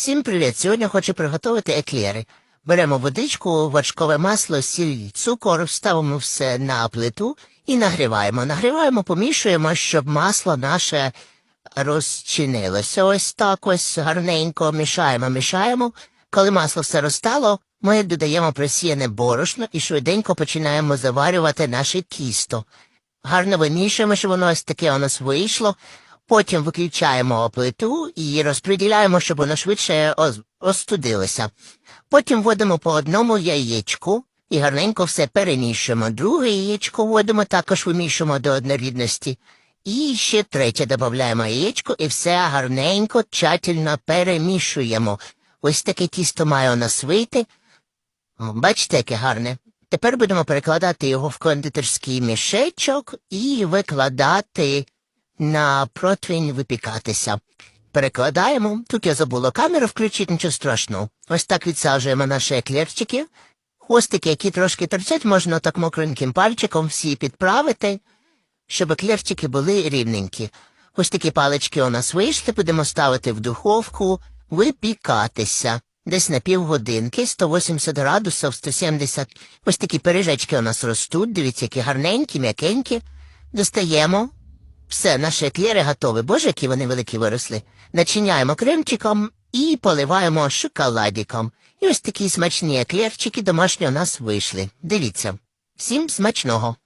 Всім привіт! Сьогодні хочу приготувати еклери. Беремо водичку, вершкове масло, сіль, цукор, ставимо все на плиту і нагріваємо. Нагріваємо, помішуємо, щоб масло наше розчинилося. Ось так ось гарненько мішаємо, мішаємо. Коли масло все розтало, ми додаємо просіяне борошно і швиденько починаємо заварювати наше тісто. Гарно вимішуємо, щоб воно ось таке у нас вийшло. Потім виключаємо плиту і розподіляємо, щоб воно швидше остудилося. Потім вводимо по одному яєчку і гарненько все перемішуємо. Друге яєчко вводимо, також вимішуємо до однорідності. І ще третє додаємо яєчко і все гарненько, тщательно перемішуємо. Ось таке тісто має у нас вийти. Бачите, яке гарне. Тепер будемо перекладати його в кондитерський мішечок і викладати на противень випікатися. Перекладаємо. Тут я забула камеру включити, нічого страшного. Ось так відсаджуємо наші еклерчики. Хвостики, які трошки торчать, можна так мокреньким пальчиком всі підправити, щоб еклерчики були рівненькі. Ось такі палички у нас вийшли, будемо ставити в духовку, випікатися. Десь на півгодинки, 180 градусів, 170. Ось такі пиріжечки у нас ростуть, дивіться, які гарненькі, м'якенькі. Достаємо. Все, наші еклери готові. Боже, які вони великі виросли. Начиняємо кремчиком і поливаємо шоколадиком. І ось такі смачні еклерчики домашні у нас вийшли. Дивіться. Всім смачного.